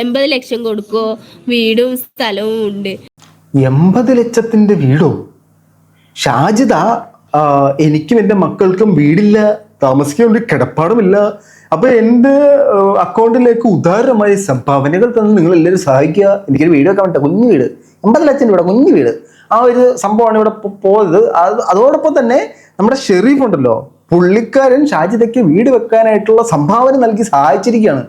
എൺപത് ലക്ഷം കൊടുക്കോ വീടും സ്ഥലവും ഉണ്ട്. എൺപത് ലക്ഷത്തിന്റെ വീടോ? ഷാജിദ എനിക്കും എന്റെ മക്കൾക്കും വീടില്ല താമസിക്കാൻ ഒരു കിടപ്പാടുമില്ല. അപ്പൊ എന്റെ അക്കൗണ്ടിലേക്ക് ഉദാരമായ സംഭാവനകൾ തന്ന് നിങ്ങൾ എല്ലാവരും സഹായിക്കുക. എനിക്കൊരു വീട് വെക്കാൻ പറ്റില്ല കുഞ്ഞു വീട്. എൺപത് ലക്ഷം രൂപയുടെ കുഞ്ഞു വീട്. ആ ഒരു സംഭവമാണ് ഇവിടെ പോയത്. അത് അതോടൊപ്പം തന്നെ നമ്മുടെ ഷെറീഫ് ഉണ്ടല്ലോ. പുള്ളിക്കാരൻ ഷാജിദയ്ക്ക് വീട് വെക്കാനായിട്ടുള്ള സംഭാവന നൽകി സഹായിച്ചിരിക്കുകയാണ്.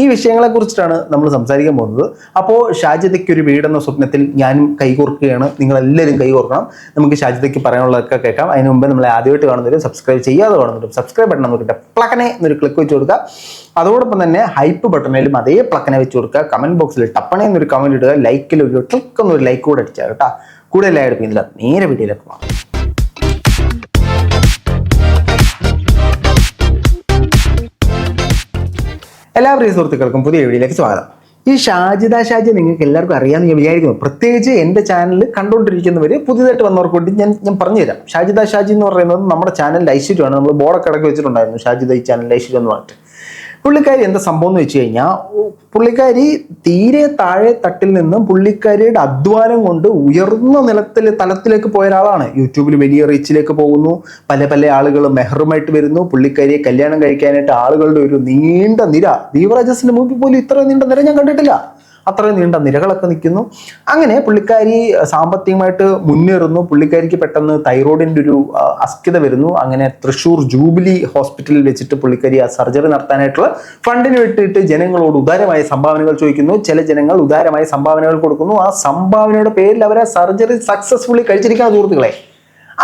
ഈ വിഷയങ്ങളെ കുറിച്ചിട്ടാണ് നമ്മൾ സംസാരിക്കാൻ പോകുന്നത്. അപ്പോൾ ഷാജിദയ്ക്ക് ഒരു വീടെന്ന സ്വപ്നത്തിൽ ഞാനും കൈകോർക്കുകയാണ്. നിങ്ങളെല്ലാവരും കൈകോർക്കണം. നമുക്ക് ഷാജിദയ്ക്ക് പറയാനുള്ളതൊക്കെ കേൾക്കാം. അതിന് മുമ്പ് നമ്മളെ ആദ്യമായിട്ട് കാണുന്നവരും സബ്സ്ക്രൈബ് ചെയ്യാതെ കാണുന്നവരും സബ്സ്ക്രൈബ് ബട്ടൺ നമുക്ക് പ്ലക്കനെ എന്നൊരു ക്ലിക്ക് വെച്ച് കൊടുക്കുക. അതോടൊപ്പം തന്നെ ഹൈപ്പ് ബട്ടണിലും അതേ പ്ലക്കനെ വെച്ച് കൊടുക്കുക. കമന്റ് ബോക്സിൽ ടപ്പണേ എന്നൊരു കമന്റ് ഇടുക. ലൈക്കിൽ ഒരു ക്ലിക്ക് എന്നൊരു ലൈക്ക് കൂടെ അടിച്ചാൽ കേട്ടോ. കൂടുതലായിട്ട് പിന്നില്ല നേരെ വീട്ടിലേക്ക് പോകാം. എല്ലാ പ്രിയ സുഹൃത്തുക്കൾക്കും പുതിയ വീഡിയോയിലേക്ക് സ്വാഗതം. ഈ ഷാജിദ ഷാജി നിങ്ങൾക്ക് എല്ലാവർക്കും അറിയാമെന്ന് ഞാൻ വിചാരിക്കുന്നു. പ്രത്യേകിച്ച് എന്റെ ചാനൽ കണ്ടുകൊണ്ടിരിക്കുന്നവർ പുതിയതായിട്ട് വന്നവർക്ക് വേണ്ടി ഞാൻ ഞാൻ പറഞ്ഞുതരാം. ഷാജിദ ഷാജി എന്ന് പറയുന്നത് നമ്മുടെ ചാനലിൽ ഐശ്വര്യമാണ്. നമ്മൾ ബോർഡൊക്കെ ഇടയ്ക്ക് വെച്ചിട്ടുണ്ടായിരുന്നു ഷാജിദ ഈ ചാനലിൽ ഐശ്വര്യം എന്ന് പറഞ്ഞിട്ട്. പുള്ളിക്കാരി എന്താ സംഭവം എന്ന് വെച്ച് കഴിഞ്ഞാൽ പുള്ളിക്കാരി തീരെ താഴെ തട്ടിൽ നിന്നും പുള്ളിക്കാരിയുടെ അധ്വാനം കൊണ്ട് ഉയർന്ന നിലത്തിൽ തലത്തിലേക്ക് പോയ ഒരാളാണ്. യൂട്യൂബിൽ വലിയ റീച്ചിലേക്ക് പോകുന്നു പല പല ആളുകൾ മെഹറുമായിട്ട് വരുന്നു പുള്ളിക്കാരിയെ കല്യാണം കഴിക്കാനായിട്ട് ആളുകളുടെ ഒരു നീണ്ട നിര ദീവരാജസിന്റെ മുമ്പിൽ പോലും ഇത്ര നീണ്ട നിര ഞാൻ കണ്ടിട്ടില്ല. അത്രയും നീണ്ട നിരകളൊക്കെ നിൽക്കുന്നു. അങ്ങനെ പുള്ളിക്കാരി സാമ്പത്തികമായിട്ട് മുന്നേറുന്നു. പുള്ളിക്കാരിക്ക് പെട്ടെന്ന് തൈറോയിഡിന്റെ ഒരു അസ്ഥിത വരുന്നു. അങ്ങനെ തൃശ്ശൂർ ജൂബിലി ഹോസ്പിറ്റലിൽ വെച്ചിട്ട് പുള്ളിക്കാരി ആ സർജറി നടത്താനായിട്ടുള്ള ഫണ്ടിന് വിട്ടിട്ട് ജനങ്ങളോട് ഉദാരമായ സംഭാവനകൾ ചോദിക്കുന്നു. ചില ജനങ്ങൾ ഉദാരമായ സംഭാവനകൾ കൊടുക്കുന്നു. ആ സംഭാവനയുടെ പേരിൽ അവരെ സർജറി സക്സസ്ഫുള്ളി കഴിച്ചിരിക്കുന്ന സുഹൃത്തുക്കളെ.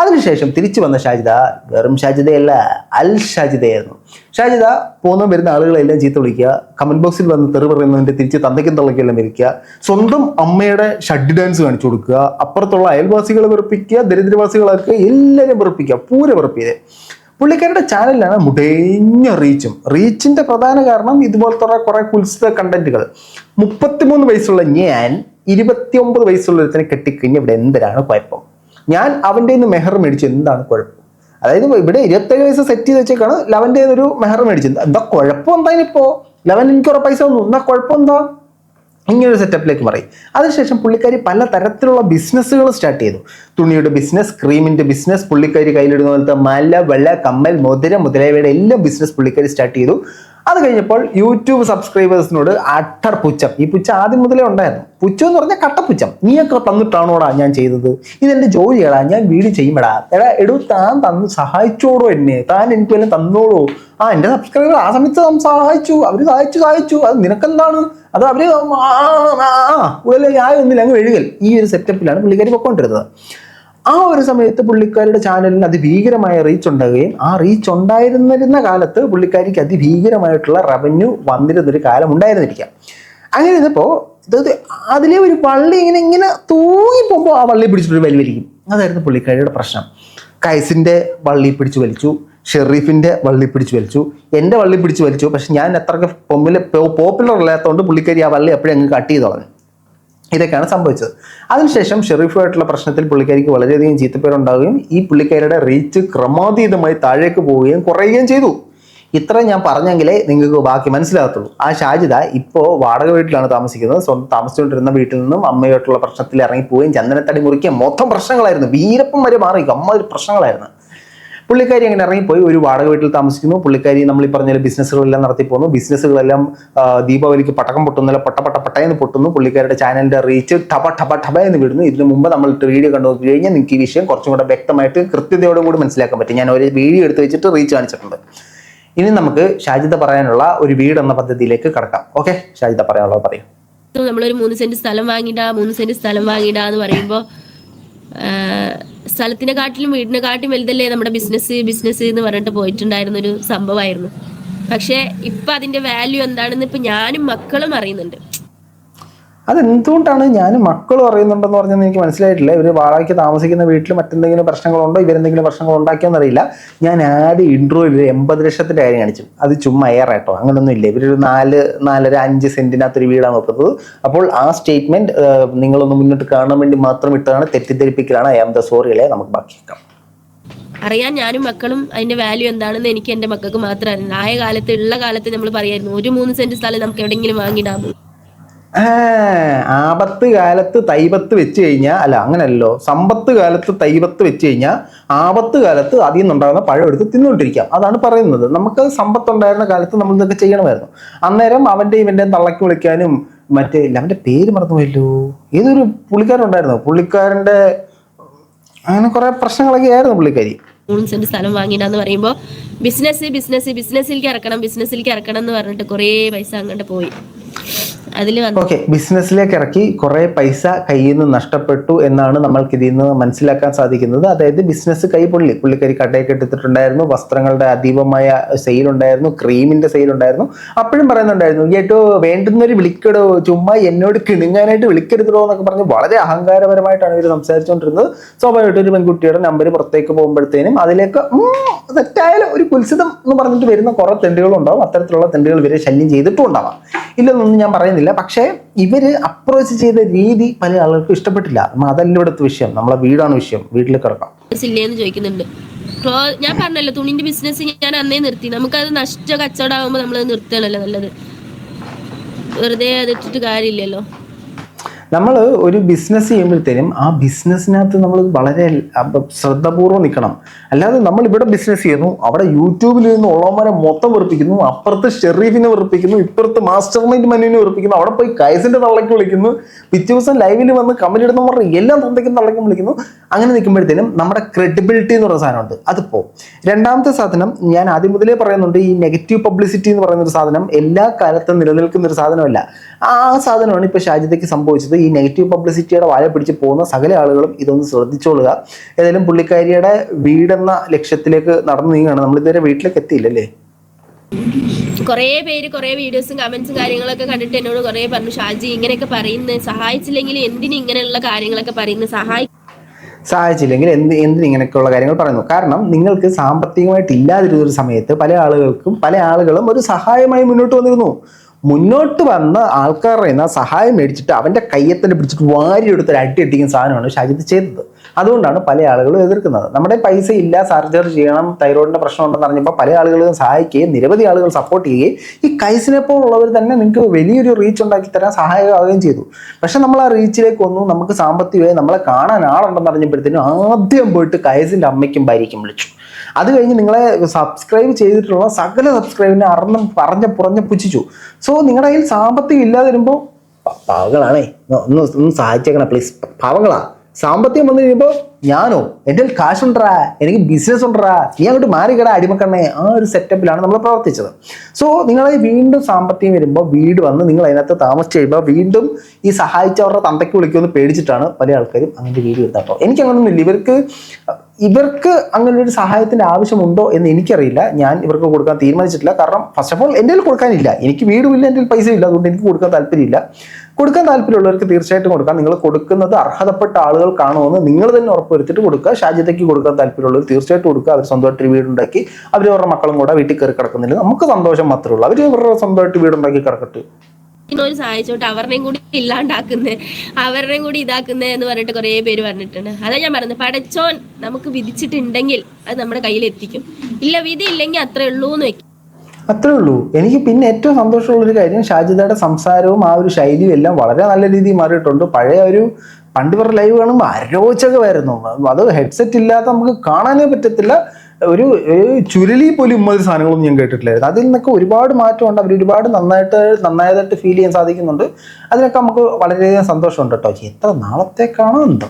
അതിനുശേഷം തിരിച്ചു വന്ന ഷാജിദ വെറും ഷാജിദയല്ല അൽ ഷാജിദയായിരുന്നു. ഷാജിദ പോകുന്ന വരുന്ന ആളുകളെല്ലാം ചീത്ത വിളിക്കുക കമന്റ് ബോക്സിൽ വന്ന് തെറി പറയുന്നതിന്റെ തിരിച്ച് തന്തയ്ക്കും തള്ളയ്ക്കെല്ലാം ഇരിക്കുക സ്വന്തം അമ്മയുടെ ഷഡ് ഡാൻസ് കാണിച്ചു കൊടുക്കുക അപ്പുറത്തുള്ള അയൽവാസികളെ വെറുപ്പിക്കുക ദരിദ്രവാസികളൊക്കെ എല്ലാവരും വെറുപ്പിക്കുക പൂര വെറുപ്പിയത്. പുള്ളിക്കാരുടെ ചാനലിലാണ് മുടേഞ്ഞ റീച്ചും റീച്ചിന്റെ പ്രധാന കാരണം ഇതുപോലത്തെ കുറെ കുൽസിത കണ്ടന്റുകൾ മുപ്പത്തിമൂന്ന് വയസ്സുള്ള ഞാൻ ഇരുപത്തിയൊമ്പത് വയസ്സുള്ള ഒരുത്തിനെ കെട്ടിക്കഴിഞ്ഞ് ഇവിടെ എന്തിനാണ് കുഴപ്പം? ഞാൻ അവന്റെ നിന്ന് മെഹർ മേടിച്ചു എന്താണ് കുഴപ്പം? അതായത് ഇവിടെ ഇരുപത്തേഴ് വയസ്സ് സെറ്റ് ചെയ്ത് വെച്ചേക്കാണ് ലവന്റെ ഒരു മെഹർ മേടിച്ചത്. എന്താ കുഴപ്പം എന്താ ഇപ്പോൾ ലവൻ എനിക്ക് കുറേ പൈസ ഒന്നും എന്താ കുഴപ്പം എന്താ ഇങ്ങനൊരു സെറ്റപ്പിലേക്ക് പറയും. അതിനുശേഷം പുള്ളിക്കാരി പല തരത്തിലുള്ള ബിസിനസ്സുകൾ സ്റ്റാർട്ട് ചെയ്തു. തുണിയുടെ ബിസിനസ് ക്രീമിന്റെ ബിസിനസ് പുള്ളിക്കാരി കയ്യിലിടുന്ന പോലത്തെ മല വെള്ള കമ്മൽ മുതിര മുതലായവയുടെ എല്ലാം ബിസിനസ് പുള്ളിക്കാരി സ്റ്റാർട്ട് ചെയ്തു. അത് കഴിഞ്ഞപ്പോൾ യൂട്യൂബ് സബ്സ്ക്രൈബേഴ്സിനോട് അട്ടർ പുച്ഛം. ഈ പുച്ഛം ആദ്യം മുതലേ ഉണ്ടായിരുന്നു. പുച്ഛം എന്ന് പറഞ്ഞാൽ കട്ടപ്പുച്ഛം നീയൊക്കെ തന്നിട്ടാണോടാ ഞാൻ ചെയ്തത്? ഇതെന്റെ ജോലിയടാ ഞാൻ വീട് ചെയ്യുമ്പടാ എടാ എടു താൻ തന്ന് സഹായിച്ചോടോ എന്നെ. താൻ എനിക്ക് വല്ലതും തന്നോളൂ. ആ എന്റെ സബ്സ്ക്രൈബർ ആ സമയത്ത് സഹായിച്ചു. അവർ സഹായിച്ചു സഹായിച്ചു. അത് നിനക്കെന്താണ്? അത് അവർ ആ, ആ, ആ, ഞാൻ ഒന്നില്ല അങ്ങ് എഴുകൽ. ഈ ഒരു സെറ്റപ്പിലാണ് പുള്ളിക്കാരി പൊക്കോണ്ടിരുന്നത്. ആ ഒരു സമയത്ത് പുള്ളിക്കാരിയുടെ ചാനലിന് അതിഭീകരമായ റീച്ച് ഉണ്ടാകുകയും ആ റീച്ച് ഉണ്ടായിരുന്നിരുന്ന കാലത്ത് പുള്ളിക്കാരിക്ക് അതിഭീകരമായിട്ടുള്ള റവന്യൂ വന്നിരുന്നൊരു കാലം ഉണ്ടായിരുന്നിരിക്കാം. അങ്ങനെ ഇരുന്നപ്പോൾ അതിലെ ഒരു വള്ളി ഇങ്ങനെ ഇങ്ങനെ തൂങ്ങി പോകുമ്പോൾ ആ വള്ളി പിടിച്ചിട്ടൊരു വലിവലിക്കും. അതായിരുന്നു പുള്ളിക്കാരിയുടെ പ്രശ്നം. കൈസിന്റെ വള്ളി പിടിച്ചു വലിച്ചു ഷെറീഫിന്റെ വള്ളി പിടിച്ചു വലിച്ചു എന്റെ വള്ളി പിടിച്ചു വലിച്ചു പക്ഷെ ഞാൻ അത്രയ്ക്ക് പൊമ്പിലെ പോപ്പുലർ അല്ലാത്തതുകൊണ്ട് പുള്ളിക്കാരി ആ വള്ളി എപ്പോഴും അങ്ങ് കട്ട് ചെയ്ത് കളഞ്ഞു. ഇതൊക്കെയാണ് സംഭവിച്ചത്. അതിനുശേഷം ഷെറീഫുമായിട്ടുള്ള പ്രശ്നത്തിൽ പുള്ളിക്കാരിക്ക് വളരെയധികം ചീത്തപ്പേരുണ്ടാവുകയും ഈ പുള്ളിക്കാരിയുടെ റീച്ച് ക്രമാതീതമായി താഴേക്ക് പോവുകയും കുറയുകയും ചെയ്തു. ഇത്ര ഞാൻ പറഞ്ഞെങ്കിലേ നിങ്ങൾക്ക് ബാക്കി മനസ്സിലാകത്തുള്ളൂ. ആ ഷാജിദ ഇപ്പോൾ വാടക വീട്ടിലാണ് താമസിക്കുന്നത്. സ്വന്തം താമസിച്ചുകൊണ്ടിരുന്ന വീട്ടിൽ നിന്നും അമ്മയായിട്ടുള്ള പ്രശ്നത്തിൽ ഇറങ്ങിപ്പോവുകയും ചന്ദനത്തടി മുറിക്കുകയും മൊത്തം പ്രശ്നങ്ങളായിരുന്നു. വീരപ്പം വരെ മാറി. അമ്മ പ്രശ്നങ്ങളായിരുന്നു. പുള്ളിക്കാരി അങ്ങനെ ഇറങ്ങിപ്പോയി. ഒരു വാടക വീട്ടിൽ താമസിക്കുന്നു. പുള്ളിക്കാരി നമ്മൾ ഈ പറഞ്ഞ ബിസിനസ്സുകളെല്ലാം നടത്തി ബിസിനസ്സുകളെല്ലാം ദീപാവലിക്ക് പടക്കം പൊട്ടുന്നില്ല പട്ട പട്ട പട്ടയെന്ന് പൊട്ടുന്നു. പുള്ളിക്കാരുടെ ചാനലിന്റെ റീച്ച് ടപ ടപ ടപ എന്ന് വിടുന്നു. ഇതിനു മുമ്പ് നമ്മൾ വീഡിയോ കണ്ടു. നോക്കി കഴിഞ്ഞാൽ നിങ്ങൾക്ക് ഈ വിഷയം കുറച്ചും കൂടെ വ്യക്തമായിട്ട് കൃത്യതയോടും കൂടി മനസ്സിലാക്കാൻ പറ്റും. ഞാൻ ഒരു വീഡിയോ എടുത്ത് വെച്ചിട്ട് റീച്ച് കാണിച്ചിട്ടുണ്ട്. ഇനി നമുക്ക് ഷാജിത പറയാനുള്ള ഒരു വീട് എന്ന പദ്ധതിയിലേക്ക് കടക്കാം. ഓക്കെ ഷാജിത പറയാനുള്ളത് പറയും. നമ്മളൊരു മൂന്ന് സെന്റ് സ്ഥലം വാങ്ങിടാ മൂന്ന് സെന്റ് സ്ഥലം വാങ്ങിടാ എന്ന് പറയുമ്പോൾ സ്ഥലത്തിനെ കാട്ടിലും വീടിനെ കാട്ടിലും വലുതല്ലേ നമ്മുടെ ബിസിനസ് ബിസിനസ് എന്ന് പറഞ്ഞിട്ട് പോയിട്ടുണ്ടായിരുന്ന ഒരു സംഭവമായിരുന്നു. പക്ഷേ ഇപ്പൊ അതിന്റെ വാല്യൂ എന്താണെന്ന് ഇപ്പൊ ഞാനും മക്കളും അറിയുന്നുണ്ട്. അതെന്തുകൊണ്ടാണ് ഞാൻ മക്കൾ പറയുന്നുണ്ടെന്ന് പറഞ്ഞാൽ എനിക്ക് മനസ്സിലായിട്ടില്ല. ഇവർ വാടകയ്ക്ക് താമസിക്കുന്ന വീട്ടിൽ മറ്റെന്തെങ്കിലും പ്രശ്നങ്ങളുണ്ടോ? ഇവരെന്തെങ്കിലും പ്രശ്നങ്ങൾ ഉണ്ടാക്കിയോന്നറിയില്ല ഞാൻ ആദ്യം ഇൻട്രോയിൽ ഒരു എൺപത് ലക്ഷത്തിന്റെ കാര്യം കാണിച്ചു. അത് ചുമ്മാ ഏറായിട്ടോ അങ്ങനൊന്നും ഇല്ല. ഇവരൊരു നാല് നാലര അഞ്ച് സെന്റിനകത്തൊരു വീടാണ് നോക്കുന്നത് അപ്പോൾ ആ സ്റ്റേറ്റ്മെന്റ് നിങ്ങളൊന്ന് മുന്നോട്ട് കാണാൻ വേണ്ടി മാത്രം ഇട്ടതാണ് തെറ്റിദ്ധരിപ്പിക്കലാണ് ഐ ആം ദ സോറികളെ നമുക്ക് ബാക്കിയേക്കാം. അറിയാൻ ഞാനും മക്കളും അതിന്റെ വാല്യൂ എന്താണെന്ന് എനിക്ക് എന്റെ മക്കൾക്ക് മാത്രം അറിയാം. ആയ കാലത്ത് ഉള്ള കാലത്ത് നമ്മൾ പറയായിരുന്നു ഒരു മൂന്ന് സെന്റ് സ്ഥലം നമുക്ക് എവിടെയെങ്കിലും വാങ്ങിയിടാമോ ആപത്ത് കാലത്ത് തൈപത്ത് വെച്ച് കഴിഞ്ഞാൽ അല്ല അങ്ങനെയല്ലോ സമ്പത്ത് കാലത്ത് തൈപത്ത് വെച്ച് കഴിഞ്ഞാൽ ആപത്ത് കാലത്ത് അതിൽ നിന്നുണ്ടാകുന്ന പഴം എടുത്ത് തിന്നുകൊണ്ടിരിക്കാം അതാണ് പറയുന്നത്. നമുക്ക് സമ്പത്ത് ഉണ്ടായിരുന്ന കാലത്ത് നമ്മൾ ഇതൊക്കെ ചെയ്യണമായിരുന്നു. അന്നേരം അവന്റെ ഇവന്റെ തള്ളക്കി വിളിക്കാനും മറ്റേ ഇല്ല അവന്റെ പേര് മറന്നുപോയല്ലോ. ഏതൊരു പുള്ളിക്കാരുണ്ടായിരുന്നു? പുള്ളിക്കാരന്റെ അങ്ങനെ കുറേ പ്രശ്നങ്ങളൊക്കെ ആയിരുന്നു പുള്ളിക്കാരി. മൂന്ന് സ്ഥലം വാങ്ങിയിടാന്ന് പറയുമ്പോൾ ബിസിനസ് ബിസിനസ് ബിസിനസ്സിലേക്ക് ഇറക്കണം ബിസിനസ്സിലേക്ക് ഇറക്കണം എന്ന് പറഞ്ഞിട്ട് കുറേ പൈസ അങ്ങോട്ട് പോയി. ഓക്കെ ബിസിനസ്സിലേക്ക് ഇറക്കി കുറെ പൈസ കയ്യിൽ നിന്ന് നഷ്ടപ്പെട്ടു എന്നാണ് നമ്മൾക്ക് ഇതിൽ നിന്ന് മനസ്സിലാക്കാൻ സാധിക്കുന്നത്. അതായത് ബിസിനസ് കൈപൊള്ളി പുള്ളിക്കരി കടയൊക്കെ എടുത്തിട്ടുണ്ടായിരുന്നു വസ്ത്രങ്ങളുടെ അതീവമായ സെയിൽ ഉണ്ടായിരുന്നു ക്രീമിന്റെ സെയിൽ ഉണ്ടായിരുന്നു അപ്പോഴും പറയുന്നുണ്ടായിരുന്നു ഏറ്റവും വേണ്ടുന്നൊരു വിളിക്കടോ ചുമ്മാ എന്നോട് കിണുങ്ങാനായിട്ട് വിളിക്കരുതോ എന്നൊക്കെ പറഞ്ഞ് വളരെ അഹങ്കാരപരമായിട്ടാണ് ഇവർ സംസാരിച്ചുകൊണ്ടിരുന്നത് സ്വാഭാവികമായിട്ട് ഒരു പെൺകുട്ടിയുടെ നമ്പർ പുറത്തേക്ക് പോകുമ്പോഴത്തേനും അതിലേക്ക് തെറ്റായാലും ഒരു കുൽസിതം എന്ന് പറഞ്ഞിട്ട് വരുന്ന കുറെ തെണ്ടുകളുണ്ടാവും. അത്തരത്തിലുള്ള തെണ്ടുകൾ ഇവരെ ശല്യം ചെയ്തിട്ടും ഉണ്ടാവാം. ഇല്ലെന്നൊന്നും ഞാൻ പറയുന്നില്ല. പക്ഷേ ഇവർ അപ്രോച്ച് ചെയ്ത രീതി പല ആളുകൾക്കും ഇഷ്ടപ്പെട്ടില്ല. അതല്ല ഇവിടുത്തെ വിഷയം. നമ്മളെ വീടാണ് വിഷയം. വീട്ടിൽ കിടക്കാം. ചോദിക്കുന്നുണ്ട്. ഞാൻ പറഞ്ഞല്ലോ തുണിന്റെ ബിസിനസ് ഞാൻ അന്നേ നിർത്തി. നമുക്കത് നഷ്ട കച്ചവടം ആകുമ്പോൾ നമ്മൾ നിർത്തണല്ലോ നല്ലത്. വെറുതെ അതിട്ടിട്ട് കാര്യമില്ലല്ലോ. നമ്മൾ ഒരു ബിസിനസ് ചെയ്യുമ്പോഴത്തേനും ആ ബിസിനസ്സിനകത്ത് നമ്മൾ വളരെ ശ്രദ്ധപൂർവം നിൽക്കണം അല്ലാതെ നമ്മൾ ഇവിടെ ബിസിനസ് ചെയ്യുന്നു അവിടെ യൂട്യൂബിൽ നിന്ന് ഉള്ളവന്മാരെ മൊത്തം വെറുപ്പിക്കുന്നു അപ്പുറത്ത് ഷെറീഫിനെ വെറുപ്പിക്കുന്നു ഇപ്പുറത്ത് മാസ്റ്റർ മൈൻഡ് മനുവിനെ വെറുപ്പിക്കുന്നു അവിടെ പോയി കൈസിന്റെ തള്ളയ്ക്ക് വിളിക്കുന്നു പിറ്റേ ദിവസം ലൈവിൽ വന്ന് കമന്റ് ഇടുന്ന എല്ലാം തന്തയ്ക്കും തള്ളയ്ക്കും വിളിക്കുന്നു. അങ്ങനെ നിൽക്കുമ്പോഴത്തേനും നമ്മുടെ ക്രെഡിബിലിറ്റി എന്ന് പറയുന്ന സാധനമുണ്ട്. അതിപ്പോൾ രണ്ടാമത്തെ സാധനം ഞാൻ ആദ്യം മുതലേ പറയുന്നുണ്ട് ഈ നെഗറ്റീവ് പബ്ലിസിറ്റി എന്ന് പറയുന്ന ഒരു സാധനം എല്ലാ കാലത്തും നിലനിൽക്കുന്ന ഒരു സാധനമല്ല. ആ സാധനമാണ് ഇപ്പോൾ ഷാജിദയ്ക്ക് സംഭവിച്ചത്. ഈ നെഗറ്റീവ് പബ്ലിസിറ്റിയുടെ വായ പിടിച്ച് പോകുന്ന സകല ആളുകളും ഇതൊന്ന് ശ്രദ്ധിച്ചോളുക. ഏതായാലും പുള്ളിക്കാരിയുടെ വീടെന്ന ലക്ഷ്യത്തിലേക്ക് നടന്നു നീങ്ങുകയാണ്. നമ്മളിതുവരെ വീട്ടിലേക്ക് എത്തിയില്ലല്ലേ? കുറേ പേര് കുറേ വീഡിയോസും കമന്റ്സും കാര്യങ്ങളൊക്കെ കണ്ടിട്ട് എന്നോട് കുറേ പറഞ്ഞു ഷാജി ഇങ്ങനെയൊക്കെ പറയുന്നത് സഹായിച്ചില്ലെങ്കിൽ എന്തിന് ഇങ്ങനെയുള്ള കാര്യങ്ങളൊക്കെ പറയുന്നത് സഹായി സഹായിച്ചില്ലെങ്കിൽ എന്ത് എന്തിന് ഇങ്ങനെയൊക്കെയുള്ള കാര്യങ്ങൾ പറയുന്നു? കാരണം നിങ്ങൾക്ക് സാമ്പത്തികമായിട്ട് ഇല്ലാതിരുന്ന ഒരു സമയത്ത് പല ആളുകൾക്കും പല ആളുകളും ഒരു സഹായമായി മുന്നോട്ട് വന്നിരുന്നു. മുന്നോട്ട് വന്ന ആൾക്കാരുടെ നിന്ന് സഹായം മേടിച്ചിട്ട് അവന്റെ കയ്യത്തന്നെ പിടിച്ചിട്ട് വാരി എടുത്ത് ഒരു സാധനമാണ് ഷാജിദ് ചെയ്തത്. അതുകൊണ്ടാണ് പല ആളുകളും എതിർക്കുന്നത്. നമ്മുടെ പൈസ ഇല്ല സർജറി ചെയ്യണം തൈറോയിഡിന്റെ പ്രശ്നം ഉണ്ടെന്ന് അറിഞ്ഞപ്പോൾ പല ആളുകളും സഹായിക്കുകയും നിരവധി ആളുകൾ സപ്പോർട്ട് ചെയ്യുകയും ഈ കൈസിനെ പോലുള്ളവർ തന്നെ നിങ്ങൾക്ക് വലിയൊരു റീച്ച് ഉണ്ടാക്കി തരാൻ സഹായകമാവുകയും ചെയ്തു. പക്ഷെ നമ്മൾ ആ റീച്ചിലേക്ക് ഒന്നും നമുക്ക് സാമ്പത്തികമായി നമ്മളെ കാണാൻ ആളുണ്ടെന്ന് അറിഞ്ഞപ്പോഴത്തേനും ആദ്യം പോയിട്ട് കൈസിന്റെ അമ്മയ്ക്കും ഭാര്യയ്ക്കും വിളിച്ചു. അത് കഴിഞ്ഞ് നിങ്ങളെ സബ്സ്ക്രൈബ് ചെയ്തിട്ടുള്ള സകല സബ്സ്ക്രൈബിനെ അറിഞ്ഞ പറഞ്ഞ പുറഞ്ഞ പുച്ഛിച്ചു. സോ നിങ്ങളുടെ കയ്യിൽ സാമ്പത്തികം ഇല്ലാതെ വരുമ്പോൾ പാവങ്ങളാണേ. ഒന്ന് ഒന്ന് സഹായിച്ചേക്കണം പ്ലീസ് പാവങ്ങളാ. സാമ്പത്തികം വന്നു കഴിയുമ്പോൾ ഞാനോ? എന്റെ കയ്യിൽ കാശുണ്ടറാ എനിക്ക് ബിസിനസ് ഉണ്ടറാ നീ അങ്ങോട്ട് മാറിക്കട അടിമക്കണ്ണേ. ആ ഒരു സെറ്റപ്പിലാണ് നമ്മൾ പ്രവർത്തിച്ചത്. സോ നിങ്ങളെ വീണ്ടും സാമ്പത്തികം വരുമ്പോൾ വീട് വന്ന് നിങ്ങൾ അതിനകത്ത് താമസിച്ച് കഴിയുമ്പോൾ വീണ്ടും ഈ സഹായിച്ചവരുടെ തന്തയ്ക്ക് വിളിക്കുമെന്ന് പേടിച്ചിട്ടാണ് പല ആൾക്കാരും അങ്ങനെ വീട് എടുത്താട്ടോ അങ്ങനൊന്നുമില്ല ഇവർക്ക് ഇവർക്ക് അങ്ങനെ ഒരു സഹായത്തിന്റെ ആവശ്യമുണ്ടോ എന്ന് എനിക്കറിയില്ല. ഞാൻ ഇവർക്ക് കൊടുക്കാൻ തീരുമാനിച്ചിട്ടില്ല. കാരണം ഫസ്റ്റ് ഓഫ് ഓൾ എന്റെ കയ്യിൽ കൊടുക്കാനില്ല. എനിക്ക് വീടുമില്ല എന്റെ കയ്യിൽ പൈസ ഇല്ല. അതുകൊണ്ട് എനിക്ക് കൊടുക്കാൻ താല്പര്യമില്ല. കൊടുക്കാൻ താല്പര്യമുള്ളവർക്ക് തീർച്ചയായിട്ടും കൊടുക്കാം. നിങ്ങൾ കൊടുക്കുന്നത് അർഹതപ്പെട്ട ആളുകൾ കാണുമെന്ന് നിങ്ങൾ തന്നെ ഉറപ്പുവരുത്തിട്ട് കൊടുക്കുക. ഷാജിതയ്ക്ക് കൊടുക്കാൻ താല്പര്യമുള്ളവർ തീർച്ചയായിട്ടും കൊടുക്കുക. അവർ സ്വന്തമായിട്ട് വീടുണ്ടാക്കി അവർ മക്കളും കൂടെ വീട്ടിൽ കയറി കിടക്കുന്നില്ല. നമുക്ക് സന്തോഷം മാത്രമേ ഉള്ളൂ. അവർ അവരുടെ സ്വന്തമായിട്ട് വീടുണ്ടാക്കി കിടക്കട്ടെ. ഒരു സഹായിച്ചോട്ട് അവരുടെയും കൂടി ഇല്ലാണ്ടാക്കുന്നത് അവരുടെയും കൂടി ഇതാക്കുന്നേ എന്ന് പറഞ്ഞിട്ട് കുറേ പേര് പറഞ്ഞിട്ടുണ്ട്. അതാ ഞാൻ പറഞ്ഞത് പടച്ചോൻ നമുക്ക് വിധിച്ചിട്ടുണ്ടെങ്കിൽ അത് നമ്മുടെ കയ്യിൽ എത്തിക്കും. ഇല്ല വിധി ഇല്ലെങ്കിൽ അത്രേ ഉള്ളൂ എന്ന് വെക്കും. അത്രേ ഉള്ളൂ. എനിക്ക് പിന്നെ ഏറ്റവും സന്തോഷമുള്ള ഒരു കാര്യം ഷാജിദയുടെ സംസാരവും ആ ഒരു ശൈലിയും എല്ലാം വളരെ നല്ല രീതിയിൽ മാറിയിട്ടുണ്ട്. പഴയ ഒരു പണ്ട് ലൈവ് കാണുമ്പോൾ അരോചകമായിരുന്നു. അത് ഹെഡ്സെറ്റ് ഇല്ലാതെ നമുക്ക് കാണാനേ പറ്റത്തില്ല. ഒരു ചുരുളി പോലും ഇമ്മതി സാധനങ്ങളൊന്നും ഞാൻ കേട്ടിട്ടില്ലായിരുന്നു. അതിൽ നിന്നൊക്കെ ഒരുപാട് മാറ്റമുണ്ട്. അവർ ഒരുപാട് നന്നായിട്ട് നന്നായതായിട്ട് ഫീൽ ചെയ്യാൻ സാധിക്കുന്നുണ്ട്. അതിനൊക്കെ നമുക്ക് വളരെയധികം സന്തോഷമുണ്ട് കേട്ടോ. എത്ര നാളത്തേക്കാണോ എന്തോ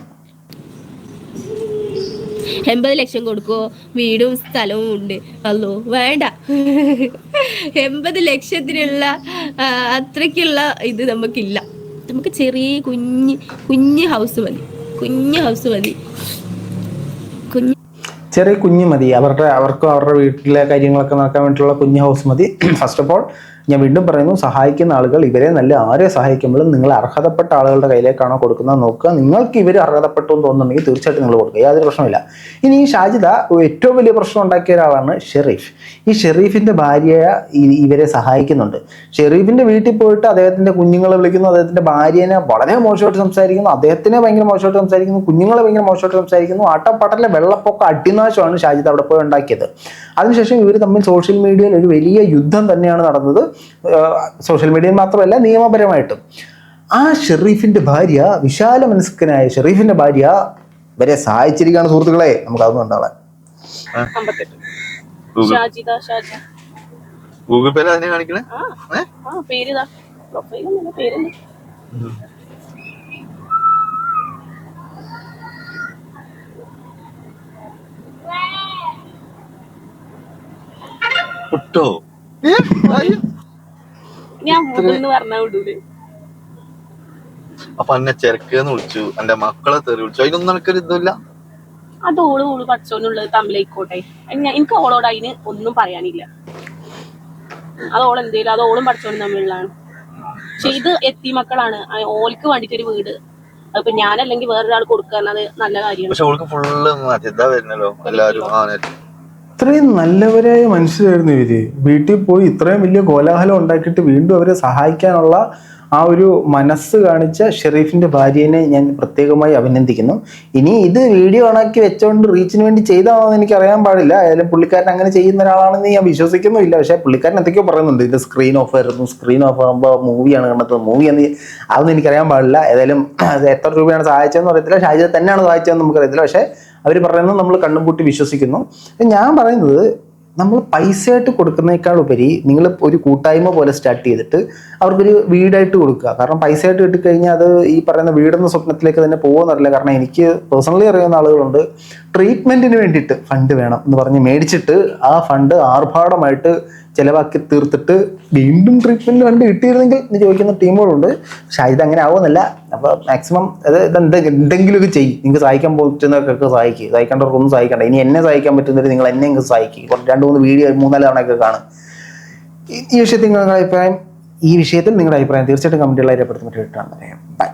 എൺപത് ലക്ഷം കൊടുക്കോ വീടും സ്ഥലവും ഉണ്ട്. അല്ലോ വേണ്ട. എൺപത് ലക്ഷത്തിനുള്ള അത്രയ്ക്കുള്ള ഇത് നമുക്കില്ല. നമുക്ക് ചെറിയ കുഞ്ഞ് കുഞ്ഞ് ഹൗസ് മതി. കുഞ്ഞ് ഹൗസ് മതി. ചെറിയ കുഞ്ഞ് മതി. അവരുടെ അവർക്കും അവരുടെ വീട്ടിലെ കാര്യങ്ങളൊക്കെ നടക്കാൻ വേണ്ടിയിട്ടുള്ള കുഞ്ഞ് ഹൗസ് മതി. ഫസ്റ്റ് ഓഫ് ഓൾ ഞാൻ വീണ്ടും പറയുന്നു സഹായിക്കുന്ന ആളുകൾ ഇവരെ നല്ല ആരെ സഹായിക്കുമ്പോഴും നിങ്ങൾ അർഹതപ്പെട്ട ആളുകളുടെ കയ്യിലേക്കാണോ കൊടുക്കുന്നത് നോക്കുക. നിങ്ങൾക്ക് ഇവർ അർഹതപ്പെട്ടു എന്ന് തോന്നുന്നുണ്ടെങ്കിൽ തീർച്ചയായിട്ടും നിങ്ങൾ കൊടുക്കുക. യാതൊരു പ്രശ്നമില്ല ഇനി ഈ ഷാജിദ ഏറ്റവും വലിയ പ്രശ്നം ഉണ്ടാക്കിയ ഒരാളാണ് ഷെറീഫ്. ഈ ഷെറീഫിന്റെ ഭാര്യ ഇവരെ സഹായിക്കുന്നുണ്ട്. ഷെറീഫിന്റെ വീട്ടിൽ പോയിട്ട് അദ്ദേഹത്തിന്റെ കുഞ്ഞുങ്ങളെ വിളിക്കുന്നു അദ്ദേഹത്തിന്റെ ഭാര്യനെ വളരെ മോശമായിട്ട് സംസാരിക്കുന്നു അദ്ദേഹത്തിനെ ഭയങ്കര മോശമായിട്ട് സംസാരിക്കുന്നു കുഞ്ഞുങ്ങളെ ഭയങ്കര മോശമായിട്ട് സംസാരിക്കുന്നു ആട്ടപ്പാട്ടലെ വെള്ളപ്പൊക്ക അടിനാശമാണ് ഷാജിദ് അവിടെ പോയി ഉണ്ടാക്കിയത്. അതിനുശേഷം ഇവർ തമ്മിൽ സോഷ്യൽ മീഡിയയിൽ ഒരു വലിയ യുദ്ധം തന്നെയാണ് നടന്നത്. സോഷ്യൽ മീഡിയയിൽ മാത്രമല്ല നിയമപരമായിട്ടും. ആ ഷെറീഫിന്റെ ഭാര്യ വിശാല മനസ്കനായ ഷെറീഫിന്റെ ഭാര്യ വരെ സഹായിച്ചിരിക്കുകയാണ് സുഹൃത്തുക്കളെ. നമുക്ക് അതൊന്നും ഉണ്ടാവാൻ ഗൂഗിൾ. പേര് അതിനെ കാണിക്കണേ? ആ ഞാൻ മൂന്ന് പറഞ്ഞ വിടൂൽ. അപ്പൊ എന്നെ ചെറുക്കെന്ന് വിളിച്ചു. എന്റെ മക്കളെ തെറി വിളിച്ചു. അതിനൊന്നും എനിക്കൊരു ഇതില്ല അത് ഓൾ ഓൾ പഠിച്ചോന്നുള്ളത് തമ്മിലായിക്കോട്ടെ. എനിക്ക് ഓളോട് അതിന് ഒന്നും പറയാനില്ല. അത് ഓൾ എന്തേലും അത് ഓളും പഠിച്ചോണ്ടും തമ്മിലുള്ളതാണ്. പക്ഷെ ഇത് എത്തി മക്കളാണ്. ഓൾക്ക് വേണ്ടിട്ട് ഒരു വീട്. അതിപ്പോ ഞാനല്ലെങ്കിൽ വേറൊരാൾ കൊടുക്കുന്നത് നല്ല കാര്യമാണ്. പക്ഷെ ഓൾക്ക് ഫുള്ള് വരുന്നല്ലോ. എല്ലാരും. ഇത്രയും നല്ലവരായ മനുഷ്യരായിരുന്നു ഇവർ. വീട്ടിൽ പോയി ഇത്രയും വലിയ കോലാഹലം ഉണ്ടാക്കിയിട്ട് വീണ്ടും അവരെ സഹായിക്കാനുള്ള ആ ഒരു മനസ്സ് കാണിച്ച ഷെറീഫിന്റെ ഭാര്യനെ ഞാൻ പ്രത്യേകമായി അഭിനന്ദിക്കുന്നു. ഇനി ഇത് വീഡിയോ ഓണാക്കി വെച്ചോണ്ട് റീച്ചിന് വേണ്ടി ചെയ്താണോ എന്ന് എനിക്ക് അറിയാൻ പാടില്ല. ഏതായാലും പുള്ളിക്കാരൻ അങ്ങനെ ചെയ്യുന്ന ഒരാളാണെന്ന് ഞാൻ വിശ്വസിക്കുന്നുമില്ല. പക്ഷേ പുള്ളിക്കാരൻ എന്തൊക്കെയോ പറയുന്നുണ്ട്. ഇത് സ്ക്രീൻ ഓഫ് ആയിരുന്നു. സ്ക്രീൻ ഓഫ് ആകുമ്പോൾ മൂവിയാണ് കണ്ടെത്തുന്നത് മൂവി എന്ന് അതൊന്നും എനിക്കറിയാൻ പാടില്ല. ഏതായാലും എത്ര രൂപയാണ് സഹായിച്ചതെന്ന് അറിയത്തില്ല. ഷാജിദ തന്നെയാണ് സഹായിച്ചതെന്ന് നമുക്കറിയത്തില്ല. പക്ഷേ അവർ പറയുന്നത് നമ്മൾ കണ്ണും പൂട്ടി വിശ്വസിക്കുന്നു. ഞാൻ പറയുന്നത് നമ്മൾ പൈസയായിട്ട് കൊടുക്കുന്നേക്കാൾ ഉപരി നിങ്ങൾ ഒരു കൂട്ടായ്മ പോലെ സ്റ്റാർട്ട് ചെയ്തിട്ട് അവർക്കൊരു വീടായിട്ട് കൊടുക്കുക. കാരണം പൈസയായിട്ട് കിട്ടിക്കഴിഞ്ഞാൽ അത് ഈ പറയുന്ന വീടെന്ന സ്വപ്നത്തിലേക്ക് തന്നെ പോകുമെന്നറിയില്ല കാരണം എനിക്ക് പേഴ്സണലി അറിയുന്ന ആളുകളുണ്ട്. ട്രീറ്റ്മെന്റിന് വേണ്ടിയിട്ട് ഫണ്ട് വേണം എന്ന് പറഞ്ഞ് മേടിച്ചിട്ട് ആ ഫണ്ട് ആർഭാടമായിട്ട് ചിലവാക്കി തീർത്തിട്ട് വീണ്ടും ട്രീറ്റ്മെന്റ് കണ്ട് കിട്ടിയിരുന്നെങ്കിൽ എന്ന് ചോദിക്കുന്ന ടീമുകളുണ്ട്. പക്ഷെ ഇത് അങ്ങനെ ആവുന്നില്ല. അപ്പോൾ മാക്സിമം അത് എന്തെങ്കിലുമൊക്കെ ചെയ്യും. നിങ്ങൾക്ക് സഹായിക്കാൻ പറ്റുന്നവർക്കൊക്കെ സഹായിക്കുക സഹായിക്കേണ്ടവർക്കൊന്നും സഹായിക്കണ്ട. ഇനി എന്നെ സഹായിക്കാൻ പറ്റുന്നവർ നിങ്ങൾ എന്നെ അങ്ങ് സഹായിക്കുക കുറച്ച് രണ്ട് മൂന്ന് വീഡിയോ മൂന്നാൽ തവണയൊക്കെ കാണും. ഈ- വിഷയത്തിൽ നിങ്ങളുടെ അഭിപ്രായം ഈ വിഷയത്തിൽ നിങ്ങളുടെ അഭിപ്രായം തീർച്ചയായിട്ടും കമന്റുകളായി രേഖപ്പെടുത്തുന്ന ബൈ